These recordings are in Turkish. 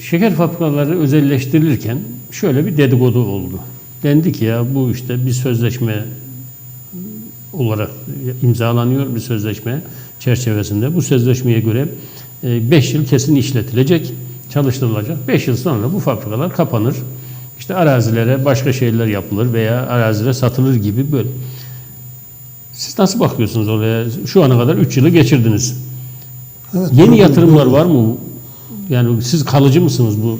şeker fabrikaları özelleştirilirken şöyle bir dedikodu oldu. Dendi ki ya bu işte bir sözleşme olarak imzalanıyor bir sözleşme çerçevesinde. Bu sözleşmeye göre 5 yıl kesin işletilecek, çalıştırılacak. 5 yıl sonra bu fabrikalar kapanır. İşte arazilere başka şeyler yapılır veya arazilere satılır gibi böyle. Siz nasıl bakıyorsunuz oraya? Şu ana kadar 3 yılı geçirdiniz. Evet, Yeni yatırımlar var mı? Yani siz kalıcı mısınız bu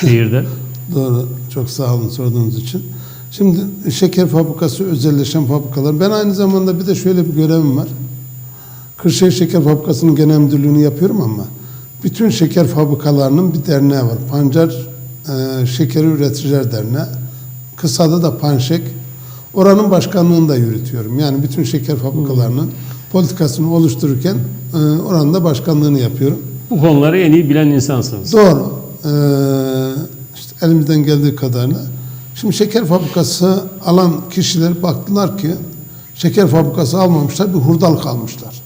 şehirde? Doğru. Çok sağ olun sorduğunuz için. Şimdi şeker fabrikası özelleşen fabrikalar. Ben aynı zamanda bir de şöyle bir görevim var. Kırşehir Şeker Fabrikası'nın genel müdürlüğünü yapıyorum ama bütün şeker fabrikalarının bir derneği var. Pancar e, Şekeri Üreticiler Derneği. Kısada da Panşek. Oranın başkanlığını da yürütüyorum. Yani bütün şeker fabrikalarının politikasını oluştururken e, oranın da başkanlığını yapıyorum. Bu konuları en iyi bilen insansınız. Doğru. Ee, işte elimizden geldiği kadarıyla. Şimdi şeker fabrikası alan kişiler baktılar ki şeker fabrikası almamışlar bir hurdalık almışlar.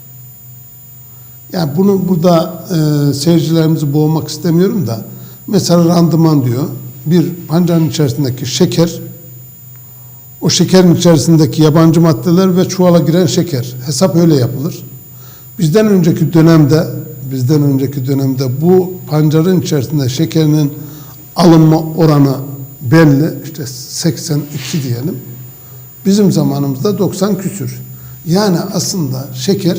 Yani bunu burada e, seyircilerimizi boğmak istemiyorum da mesela randıman diyor. Bir pancarın içerisindeki şeker o şekerin içerisindeki yabancı maddeler ve çuvala giren şeker. Hesap öyle yapılır. Bizden önceki dönemde bizden önceki dönemde bu pancarın içerisinde şekerinin alınma oranı belli. İşte 82 diyelim. Bizim zamanımızda 90 küsür. Yani aslında şeker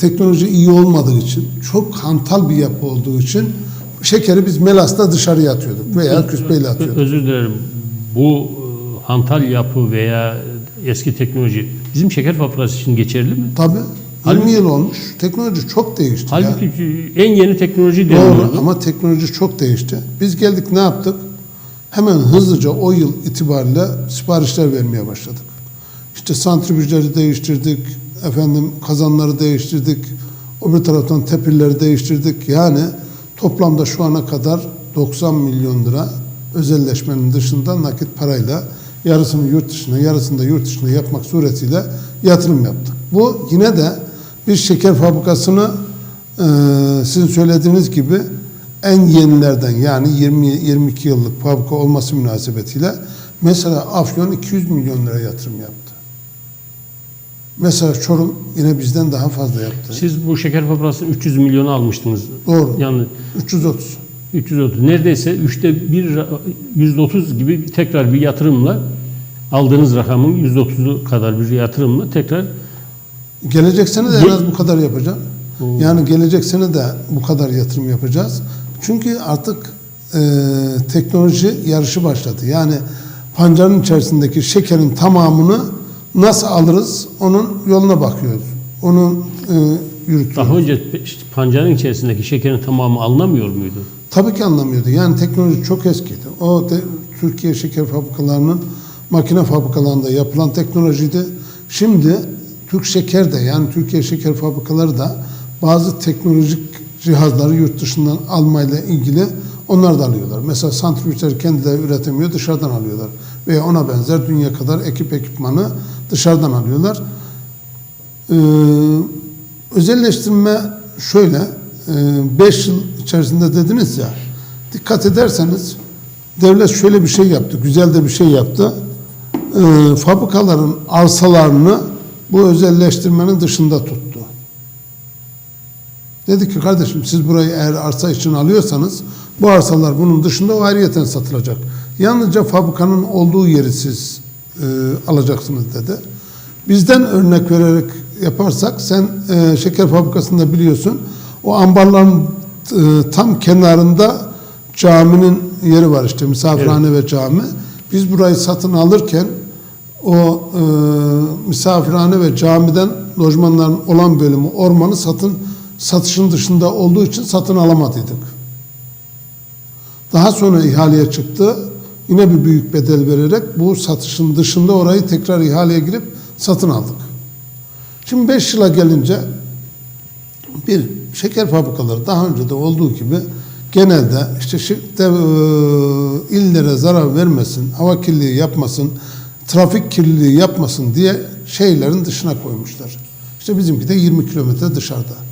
teknoloji iyi olmadığı için, çok hantal bir yapı olduğu için şekeri biz Melas'ta dışarıya atıyorduk veya küspeyle atıyorduk. Özür dilerim. Bu e, hantal yapı veya eski teknoloji bizim şeker fabrikası için geçerli mi? Tabii. 20 Halbuki- yıl olmuş. Teknoloji çok değişti. ya. Halbuki en yeni teknoloji Doğru deniliyordu. ama teknoloji çok değişti. Biz geldik ne yaptık? Hemen hızlıca o yıl itibariyle siparişler vermeye başladık. İşte santrifüjleri değiştirdik, efendim kazanları değiştirdik, öbür taraftan tepirleri değiştirdik. Yani toplamda şu ana kadar 90 milyon lira özelleşmenin dışında nakit parayla yarısını yurt dışına, yarısını da yurt dışına yapmak suretiyle yatırım yaptık. Bu yine de bir şeker fabrikasını ee, sizin söylediğiniz gibi en yenilerden yani 20-22 yıllık fabrika olması münasebetiyle mesela Afyon 200 milyon lira yatırım yaptı. Mesela Çorum yine bizden daha fazla yaptı. Siz bu şeker fabrikasını 300 milyona almıştınız. Doğru. Yani 330. 330. Neredeyse üçte bir, %30 gibi tekrar bir yatırımla aldığınız rakamın %30'u kadar bir yatırımla tekrar Gelecek sene de en az bu kadar yapacağım. Oo. Yani gelecek sene de bu kadar yatırım yapacağız. Çünkü artık e, teknoloji yarışı başladı. Yani pancarın içerisindeki şekerin tamamını nasıl alırız onun yoluna bakıyoruz. Onu e, yürütüyoruz. daha önce pancarın içerisindeki şekerin tamamı alınamıyor muydu? Tabii ki anlamıyordu. Yani teknoloji çok eskiydi. O de, Türkiye şeker fabrikalarının makine fabrikalarında yapılan teknolojiydi. Şimdi Türk Şeker de yani Türkiye şeker fabrikaları da bazı teknolojik cihazları yurt dışından almayla ilgili onlar da alıyorlar. Mesela santrifüjleri kendileri üretemiyor, dışarıdan alıyorlar. Veya ona benzer dünya kadar ekip ekipmanı dışarıdan alıyorlar. Ee, özelleştirme şöyle 5 yıl içerisinde dediniz ya dikkat ederseniz devlet şöyle bir şey yaptı güzel de bir şey yaptı Ee, fabrikaların arsalarını bu özelleştirmenin dışında tuttu. Dedi ki kardeşim siz burayı eğer arsa için alıyorsanız bu arsalar bunun dışında ayrıyeten satılacak. Yalnızca fabrikanın olduğu yeri siz e, alacaksınız dedi. Bizden örnek vererek yaparsak sen e, şeker fabrikasında biliyorsun o ambarların e, tam kenarında caminin yeri var işte misafirhane ve cami. Biz burayı satın alırken o e, misafirhane ve camiden lojmanların olan bölümü ormanı satın satışın dışında olduğu için satın alamadıydık. Daha sonra ihaleye çıktı. Yine bir büyük bedel vererek bu satışın dışında orayı tekrar ihaleye girip satın aldık. Şimdi 5 yıla gelince bir şeker fabrikaları daha önce de olduğu gibi genelde işte de, e, illere zarar vermesin, hava kirliliği yapmasın, trafik kirliliği yapmasın diye şeylerin dışına koymuşlar. İşte bizimki de 20 kilometre dışarıda.